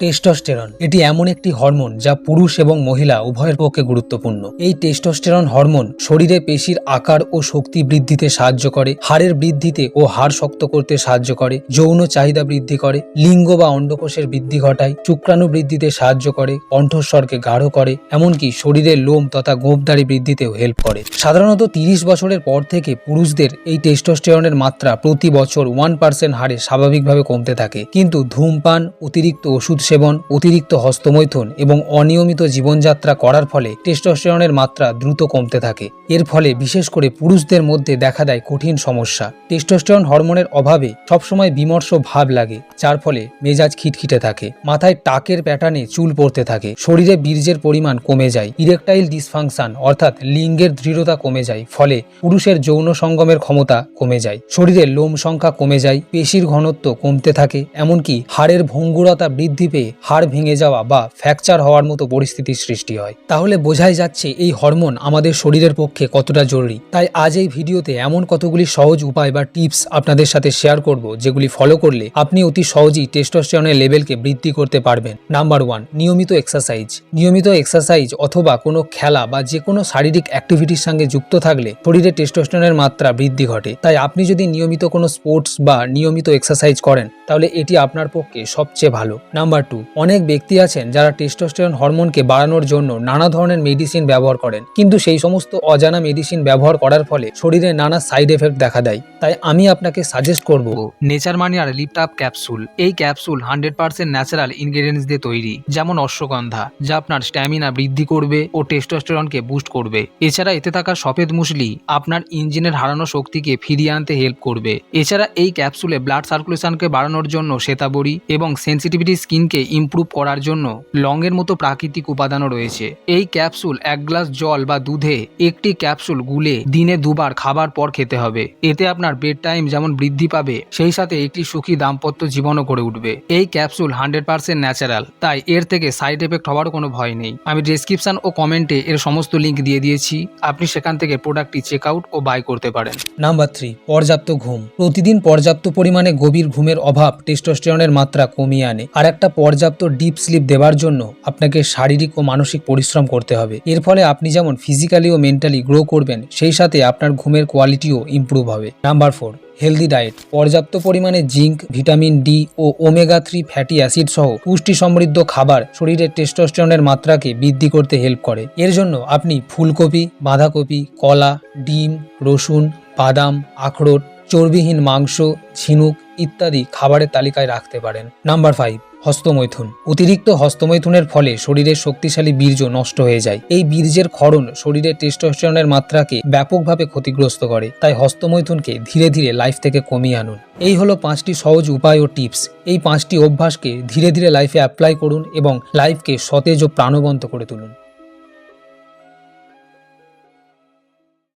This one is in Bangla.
টেস্টোস্টেরন এটি এমন একটি হরমোন যা পুরুষ এবং মহিলা উভয়ের পক্ষে গুরুত্বপূর্ণ। এই টেস্টোস্টেরন হরমোন শরীরে পেশির আকার ও শক্তি বৃদ্ধিতে সাহায্য করে, হাড়ের বৃদ্ধিতে ও হাড় শক্ত করতে সাহায্য করে, যৌন চাহিদা বৃদ্ধি করে, লিঙ্গ বা অন্ডকোষের বৃদ্ধি ঘটায়, শুক্রাণু বৃদ্ধিতে সাহায্য করে, কণ্ঠস্বরকে গাঢ় করে, এমনকি শরীরের লোম তথা গোপদারি বৃদ্ধিতেও হেল্প করে। সাধারণত তিরিশ বছরের পর থেকে পুরুষদের এই টেস্টোস্টেরনের মাত্রা প্রতি বছর ওয়ান পার্সেন্ট হারে স্বাভাবিকভাবে কমতে থাকে। কিন্তু ধূমপান, অতিরিক্ত ওষুধ সেবন অতিরিক্ত হস্তমৈথুন এবং অনিয়মিত জীবনযাত্রা করার ফলে টেস্টোস্টেরনের মাত্রা দ্রুত কমতে থাকে। এর ফলে বিশেষ করে পুরুষদের মধ্যে দেখা দেয় কঠিন সমস্যা। টেস্টোস্টেরন হরমোনের অভাবে সবসময় বিমর্ষ ভাব লাগে, যার ফলে মেজাজ খিটখিটে থাকে, মাথায় টাকের প্যাটার্নে চুল পড়তে থাকে, শরীরে বীর্যের পরিমাণ কমে যায়, ইরেকটাইল ডিসফাংশন অর্থাৎ লিঙ্গের দৃঢ়তা কমে যায়, ফলে পুরুষের যৌন সঙ্গমের ক্ষমতা কমে যায় শরীরের লোম সংখ্যা কমে যায়, পেশির ঘনত্ব কমতে থাকে, এমনকি হাড়ের ভঙ্গুরতা বৃদ্ধি পেয়ে হাড় ভেঙে যাওয়া বা ফ্র্যাকচার হওয়ার মতো পরিস্থিতির সৃষ্টি হয়। তাহলে বোঝাই যাচ্ছে এই হরমোন আমাদের শরীরের পক্ষে কতটা জরুরি। তাই আজ এই ভিডিওতে এমন কতগুলি সহজ উপায় বা টিপস আপনাদের সাথে শেয়ার করব, যেগুলি ফলো করলে আপনি অতি সহজেই টেস্টোস্টেরনের লেভেলকে বৃদ্ধি করতে পারবেন। নাম্বার ওয়ান নিয়মিত এক্সারসাইজ নিয়মিত এক্সারসাইজ অথবা কোনো খেলা বা যে কোনো শারীরিক অ্যাক্টিভিটির সঙ্গে যুক্ত থাকলে শরীরে টেস্টোস্টেরনের মাত্রা বৃদ্ধি ঘটে। তাই আপনি যদি নিয়মিত কোনো স্পোর্টস বা নিয়মিত এক্সারসাইজ করেন, তাহলে এটি আপনার পক্ষে সবচেয়ে ভালো। Number two. অনেক ব্যক্তি আছেন যারা টেস্টোস্টেরন হরমোনকে বাড়ানোর জন্য নানা ধরনের মেডিসিন ব্যবহার করেন। কিন্তু সেই সমস্ত অজানা মেডিসিন ব্যবহার করার ফলে শরীরে নানা সাইড এফেক্ট দেখা দেয়। তাই আমি আপনাকে সাজেস্ট করব নেচার মানিয়ার লিফট আপ ক্যাপসুল এই capsule hundred percent natural ingredients দিয়ে তৈরি, যেমন অশ্বগন্ধা, যা আপনার স্ট্যামিনা বৃদ্ধি করবে ও টেস্টোস্টেরনকে বুস্ট করবে। এছাড়া এতে থাকা সফেদ মুসলি আপনার ইঞ্জিনের হারানো শক্তিকে ফিরিয়ে আনতে হেল্প করবে। এছাড়া এই ক্যাপসুলে ব্লাড সার্কুলেশনকে বাড়ানোর জন্য শ্বেতাবরী এবং সেন্সিটিভিটি স্কিনকে ইমপ্রুভ করার জন্য লংয়ের মতো প্রাকৃতিক উপাদানও রয়েছে। এই ক্যাপসুল এক গ্লাস জল বা দুধে একটি ক্যাপসুল গুলে দিনে দুবার খাবার পর খেতে হবে। এতে আপনার বেড টাইম যেমন বৃদ্ধি পাবে, সেই সাথে একটি সুখী দাম্পত্য জীবনও করে উঠবে। এই ক্যাপসুল হান্ড্রেড পার্সেন্ট ন্যাচারাল, তাই এর থেকে সাইড এফেক্ট হওয়ার কোনো ভয় নেই। আমি ডেসক্রিপশন ও কমেন্টে এর সমস্ত লিঙ্ক দিয়ে দিয়েছি। আপনি সেখান থেকে প্রোডাক্টটি চেক আউট ও বাই করতে পারেন। নাম্বার থ্রি, পর্যাপ্ত ঘুম। প্রতিদিন পর্যাপ্ত পরিমাণে গভীর ঘুমের অভাব টেস্টোস্টেরনের মাত্রা কমিয়ে আনে। আর একটা পর্যাপ্ত ডিপ স্লিপ দেওয়ার জন্য আপনাকে শারীরিক ও মানসিক পরিশ্রম করতে হবে। এর ফলে আপনি যেমন ফিজিক্যালি ও মেন্টালি গ্রো করবেন, সেই সাথে আপনার ঘুমের কোয়ালিটিও ইমপ্রুভ হবে। নাম্বার ফোর হেলদি ডায়েট পর্যাপ্ত পরিমাণে জিঙ্ক ভিটামিন ডি ও ওমেগা থ্রি ফ্যাটি অ্যাসিড সহ পুষ্টি সমৃদ্ধ খাবার শরীরের টেস্টোস্টেরনের মাত্রাকে বৃদ্ধি করতে হেল্প করে। এর জন্য আপনি ফুলকপি, বাঁধাকপি, কলা, ডিম, রসুন, বাদাম, আখরোট, চর্বিহীন মাংস, ঝিনুক ইত্যাদি খাবারের তালিকায় রাখতে পারেন। নাম্বার ফাইভ হস্তমৈথুন। অতিরিক্ত হস্তমৈথুনের ফলে শরীরের শক্তিশালী বীর্য নষ্ট হয়ে যায়। এই বীর্যের ক্ষরণ শরীরের টেস্টোস্টেরনের মাত্রাকে ব্যাপকভাবে ক্ষতিগ্রস্ত করে, তাই হস্তমৈথুনকে ধীরে ধীরে লাইফ থেকে কমিয়ে আনুন। এই হলো পাঁচটি সহজ উপায় ও টিপস। এই পাঁচটি অভ্যাসকে ধীরে ধীরে লাইফে অ্যাপ্লাই করুন এবং লাইফকে সতেজ ও প্রাণবন্ত করে তুলুন।